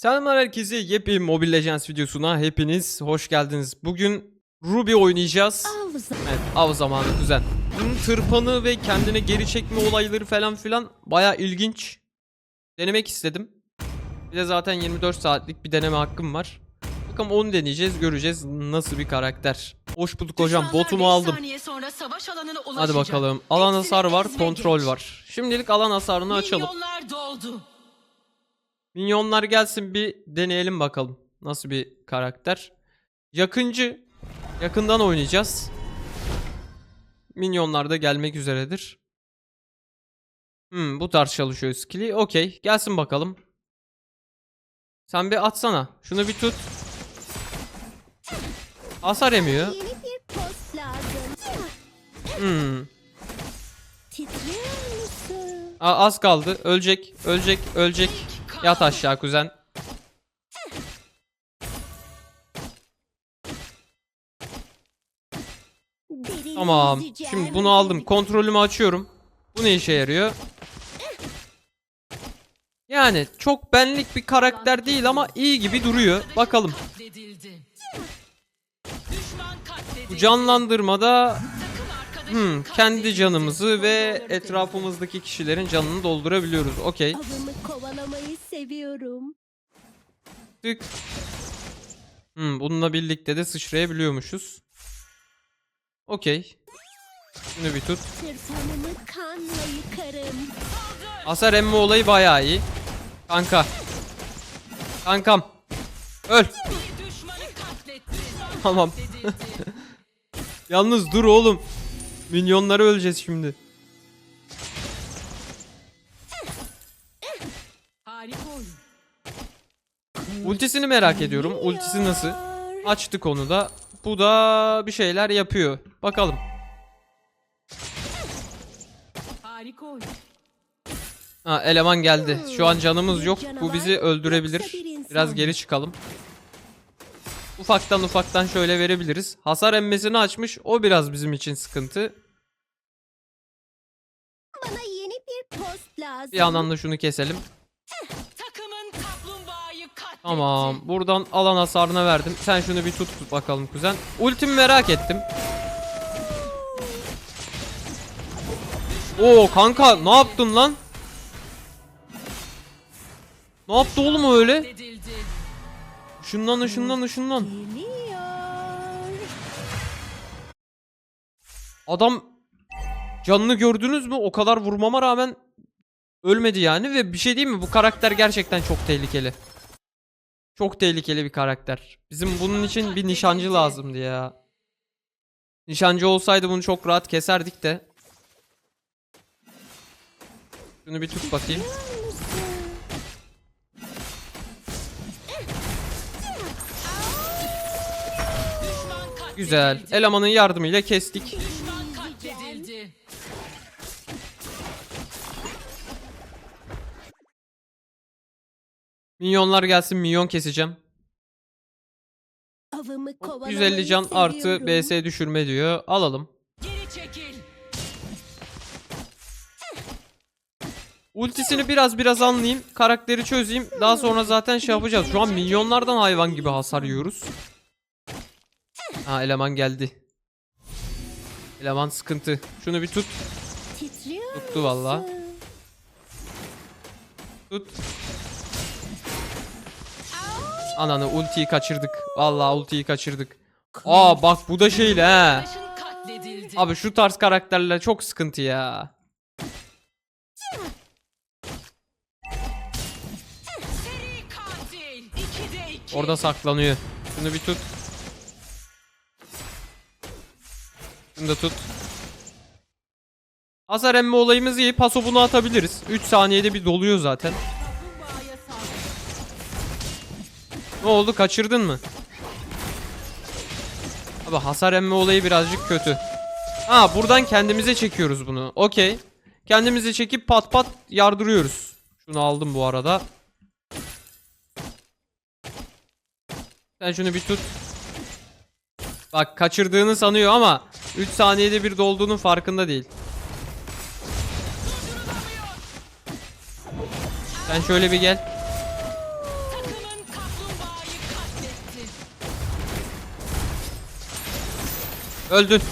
Selamlar herkese yepyeni Mobile Legends videosuna hepiniz hoş geldiniz. Bugün Ruby oynayacağız. Evet av zamanı kuzen. Bunun tırpanı ve kendine geri çekme olayları falan filan baya ilginç. Denemek istedim. Bir de zaten 24 saatlik bir deneme hakkım var. Bakalım onu deneyeceğiz göreceğiz nasıl bir karakter. Hoş bulduk hocam botumu aldım. Hadi bakalım. Alan hasar var, kontrol var. Şimdilik alan hasarını açalım. Minyonlar gelsin bir deneyelim bakalım. Nasıl bir karakter. Yakıncı. Yakından oynayacağız. Minyonlar da gelmek üzeredir. Hmm, bu tarz çalışıyor skill'i. Okey. Gelsin bakalım. Sen bir atsana. Şunu bir tut. Hasar emiyor. Yeni bir post lazım. Hmm. Aa, az kaldı. Ölecek. Ölecek. Ölecek. Yat aşağı kuzen. Tamam. Şimdi bunu aldım. Kontrolümü açıyorum. Bu ne işe yarıyor? Yani çok benlik bir karakter değil ama iyi gibi duruyor. Bakalım. Bu canlandırmada hmm, kendi canımızı ve etrafımızdaki kişilerin canını doldurabiliyoruz. Okey. Avımı kovalamayı seviyorum. Tık. Hmm, bununla birlikte de sıçrayabiliyormuşuz. Okey. Şunu bir tut. Tırpanımı kanla yıkarım. Hasar emme olayı bayağı iyi. Kanka. Kankam. Öl. Tamam. Yalnız dur oğlum. Minyonları öleceğiz şimdi. Ultisini merak ediyorum. Ultisi nasıl? Açtık onu da. Bu da bir şeyler yapıyor. Bakalım. Ha eleman geldi. Şu an canımız yok. Bu bizi öldürebilir. Biraz geri çıkalım. Ufaktan ufaktan şöyle verebiliriz. Hasar emmesini açmış. O biraz bizim için sıkıntı. Lazım. Bir yandan da şunu keselim. Takımın kaplumbağayı katletti. Tamam. Buradan alan hasarına verdim. Sen şunu bir tut, tut bakalım kuzen. Ultimi merak ettim. Oo kanka ne yaptın lan? Ne yaptı oğlum öyle? Işınlan ışınlan ışınlan. Adam canını gördünüz mü? O kadar vurmama rağmen ölmedi yani ve bir şey değil mi? Bu karakter gerçekten çok tehlikeli. Çok tehlikeli bir karakter. Bizim bunun için bir nişancı lazımdı ya. Nişancı olsaydı bunu çok rahat keserdik de. Şunu bir tut bakayım. Güzel. Elemanın yardımıyla kestik. Minyonlar gelsin minyon keseceğim. Avımı kovalamayı 150 can artı. BS düşürme diyor. Alalım. Geri çekil. Ultisini biraz biraz anlayayım. Karakteri çözeyim. Daha sonra zaten şey yapacağız. Şu an milyonlardan hayvan gibi hasar yiyoruz. Ha eleman geldi. Eleman sıkıntı. Şunu bir tut. Tuttu valla. Tut. Ananı ultiyi kaçırdık. Vallahi ultiyi kaçırdık. Aa bak bu da şeyle he. Abi şu tarz karakterler çok sıkıntı ya. Seri katil. 2'de 2. Orada saklanıyor. Şunu bir tut. Şunu da tut. Hasar emme olayımız iyi. Paso bunu atabiliriz. 3 saniyede bir doluyor zaten. Ne oldu? Kaçırdın mı? Abi hasar emme olayı birazcık kötü. Ha buradan kendimize çekiyoruz bunu. Okey. Kendimize çekip pat pat yardırıyoruz. Şunu aldım bu arada. Sen şunu bir tut. Bak kaçırdığını sanıyor ama 3 saniyede bir dolduğunun farkında değil. Sen şöyle bir gel. Öldün.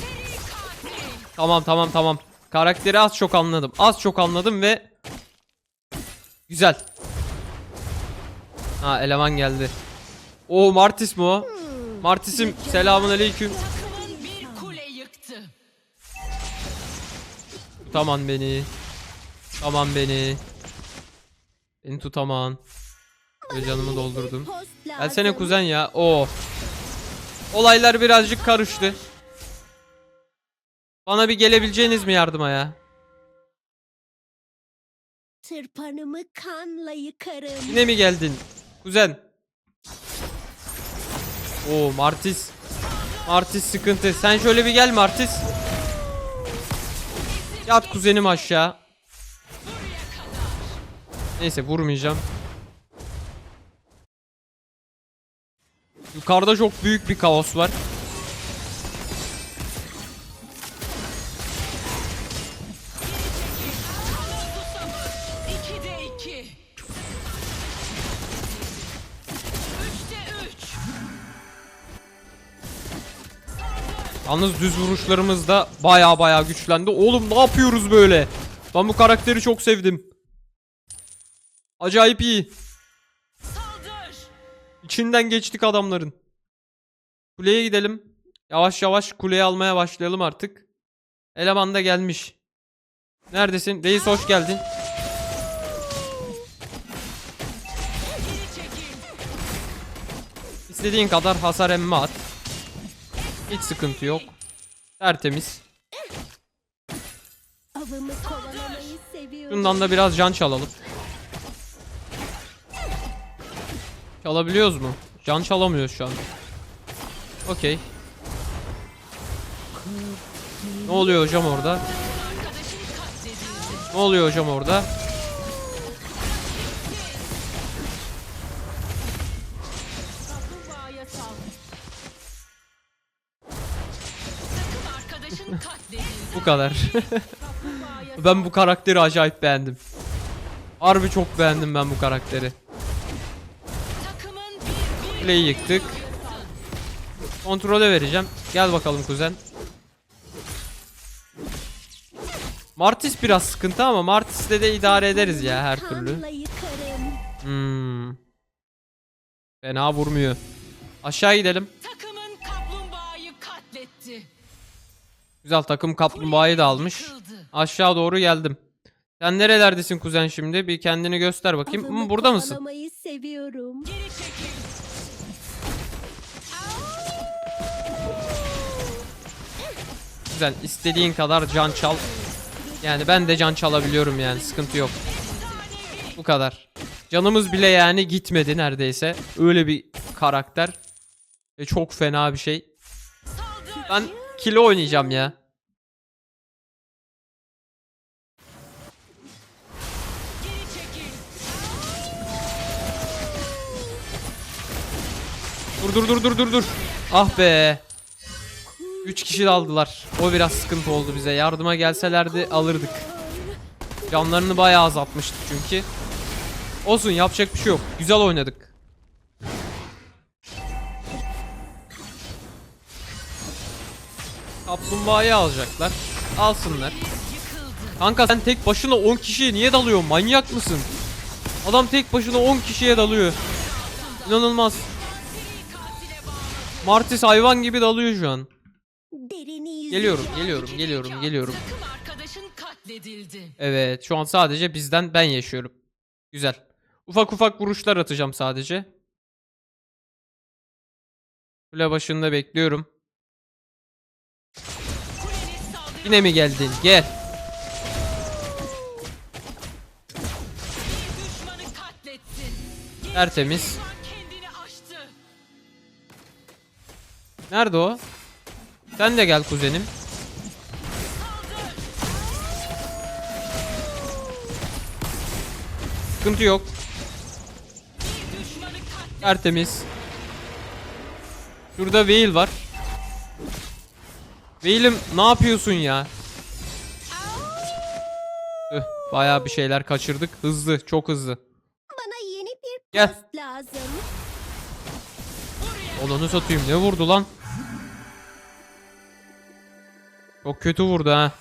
Tamam tamam tamam. Karakteri az çok anladım. Az çok anladım ve güzel. Ha eleman geldi. O Martis mi o? Martis'im selamun aleyküm. Tutaman beni. Tutaman beni. Beni tutaman. Ve canımı doldurdum. Gelsene kuzen ya. Oo. Olaylar birazcık karıştı. Bana bir gelebileceğiniz mi yardıma ya? Tırpanımı kanla yıkarım. Yine mi geldin? Kuzen. Oo Martis. Martis sıkıntı. Sen şöyle bir gel Martis. Yat kuzenim aşağı. Neyse vurmayacağım. Yukarıda çok büyük bir kaos var. Yalnız düz vuruşlarımız da baya baya güçlendi. Oğlum ne yapıyoruz böyle? Ben bu karakteri çok sevdim. Acayip iyi. İçinden geçtik adamların. Kuleye gidelim. Yavaş yavaş kuleyi almaya başlayalım artık. Eleman da gelmiş. Neredesin? Reis hoş geldin. İstediğin kadar hasar emme at. Hiç sıkıntı yok. Tertemiz. Şundan da biraz can çalalım. Çalabiliyoruz mu? Can çalamıyoruz şu an. Okey. Ne oluyor hocam orada? Ne oluyor hocam orada? Kadar. Ben bu karakteri acayip beğendim. Harbi çok beğendim ben bu karakteri. Kuleyi yıktık. Kontrole vereceğim. Gel bakalım kuzen. Martis biraz sıkıntı ama Martis'le de idare ederiz ya her türlü. Hmm. Fena vurmuyor. Aşağı gidelim. Güzel takım kaplumbağayı da almış. Aşağı doğru geldim. Sen nerelerdesin kuzen şimdi? Bir kendini göster bakayım. Hmm, burada mısın? seviyorum. Güzel. İstediğin kadar can çal. Yani ben de can çalabiliyorum yani. Sıkıntı yok. Bu kadar. Canımız bile yani gitmedi neredeyse. Öyle bir karakter. Ve çok fena bir şey. Ben kilo oynayacağım ya. Dur dur dur dur dur dur. Ah be. 3 kişi de aldılar. O biraz sıkıntı oldu bize. Yardıma gelselerdi alırdık. Canlarını bayağı azaltmıştık çünkü. Olsun yapacak bir şey yok. Güzel oynadık. Kaplumbağayı alacaklar. Alsınlar. Kanka sen tek başına 10 kişiye niye dalıyorsun? Manyak mısın? Adam tek başına 10 kişiye dalıyor. İnanılmaz. Martis hayvan gibi dalıyor şu an. Geliyorum, geliyorum, geliyorum, geliyorum. Takım arkadaşın katledildi. Evet, şu an sadece bizden ben yaşıyorum. Güzel. Ufak ufak vuruşlar atacağım sadece. Kule başında bekliyorum. Yine mi geldin? Gel. Tertemiz. Nerede o? Sen de gel kuzenim. Sıkıntı yok. Tertemiz. Şurada Veil var. Veil'im ne yapıyorsun ya? Tüh, bayağı bir şeyler kaçırdık. Hızlı, çok hızlı. Bana yeni bir Gel. lazım. Onunu satayım. Ne vurdu lan? Çok kötü vurdu ha.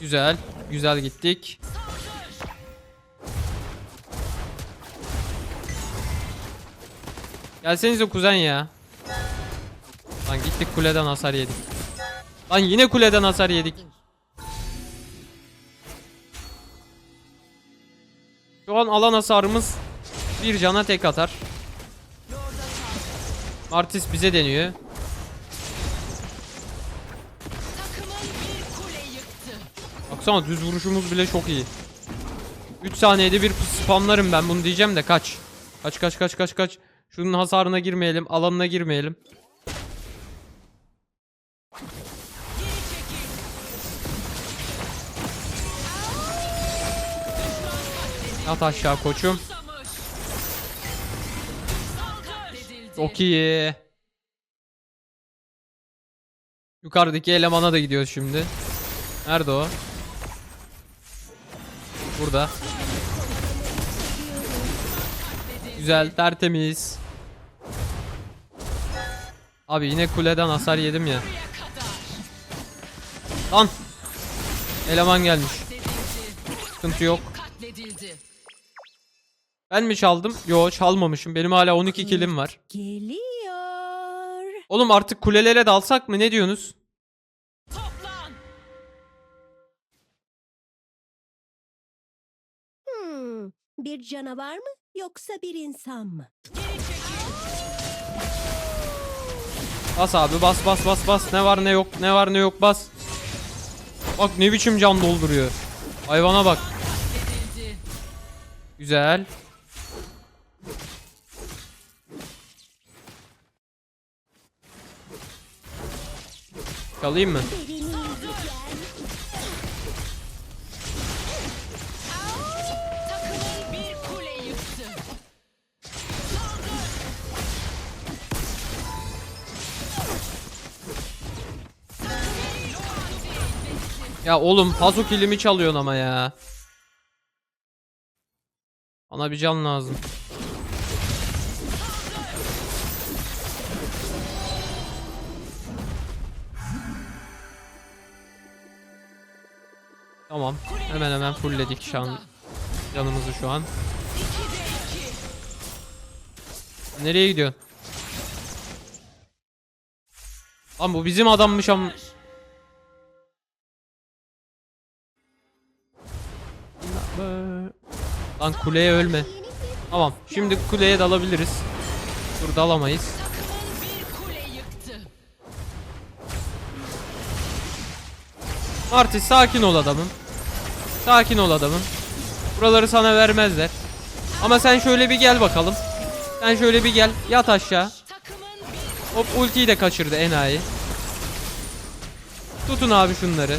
Güzel. Güzel gittik. Gelsenize kuzen ya. Lan gittik kuleden hasar yedik. Lan yine kuleden hasar yedik. Şu an alan hasarımız bir cana tek atar. Martis bize deniyor. Baksana düz vuruşumuz bile çok iyi. 3 saniyede bir spamlarım ben bunu diyeceğim de kaç. Kaç kaç kaç kaç kaç. Şunun hasarına girmeyelim, alanına girmeyelim. Yat aşağı koçum. Çok iyi. Yukarıdaki elemana da gidiyoruz şimdi. Nerede o? Burada. Güzel, tertemiz. Abi yine kuleden hasar yedim ya. Lan! Eleman gelmiş. Sıkıntı yok. Ben mi çaldım? Yo çalmamışım. Benim hala 12 kilim var. Geliyor. Oğlum artık kulelere dalsak mı? Ne diyorsunuz? Toplan. Hmm, bir canavar mı yoksa bir insan mı? Bas abi bas bas bas bas. Ne var ne yok ne var ne yok bas. Bak ne biçim can dolduruyor. Hayvana bak. Güzel. Kalayım mı? Ya oğlum paso kilimi çalıyorsun ama ya. Bana bir can lazım. Tamam. Hemen hemen fullledik şu an canımızı şu an. Nereye gidiyorsun? Lan bu bizim adammış am. Lan kuleye ölme. Tamam. Şimdi kuleye dalabiliriz. Dur dalamayız. Martis sakin ol adamım. Sakin ol adamım. Buraları sana vermezler. Ama sen şöyle bir gel bakalım. Sen şöyle bir gel. Yat aşağı. Hop ultiyi de kaçırdı enayi. Tutun abi şunları.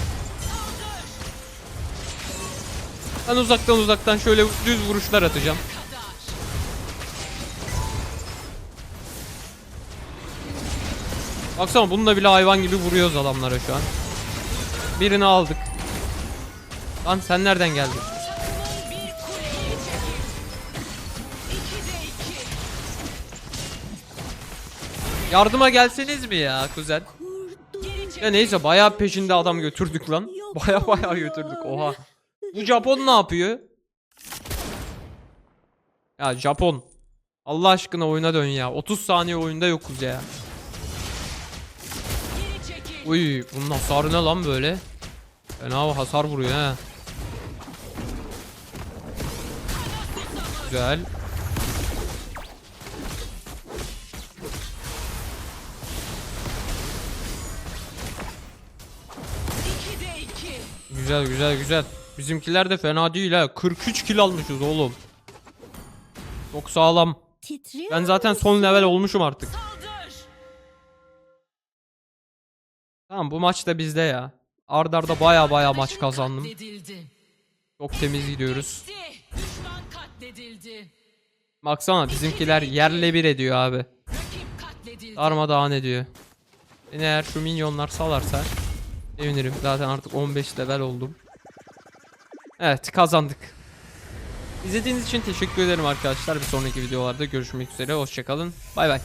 Ben uzaktan uzaktan şöyle düz vuruşlar atacağım. Baksana bununla bile hayvan gibi vuruyoruz adamlara şu an. Birini aldık. Lan sen nereden geldin? Yardıma gelseniz mi ya kuzen? Ya neyse bayağı peşinde adam götürdük lan. Bayağı bayağı götürdük. Oha. Bu Japon ne yapıyor? Ya Japon. Allah aşkına oyuna dön ya. 30 saniye oyunda yokuz ya. Uy bunun hasarı ne lan böyle? Fena hasar vuruyor ha. Güzel. Güzel güzel güzel. Bizimkiler de fena değil ha. 43 kill almışız oğlum. Çok sağlam. Ben zaten son level olmuşum artık. Tamam bu maç da bizde ya. Arda arda baya baya maç kazandım. Çok temiz gidiyoruz. Katledildi. Baksana bizimkiler yerle bir ediyor abi. Darmadağın ediyor. Beni eğer şu minyonlar salarsa sevinirim. Zaten artık 15 level oldum. Evet kazandık. İzlediğiniz için teşekkür ederim arkadaşlar. Bir sonraki videolarda görüşmek üzere. Hoşçakalın. Bay bay.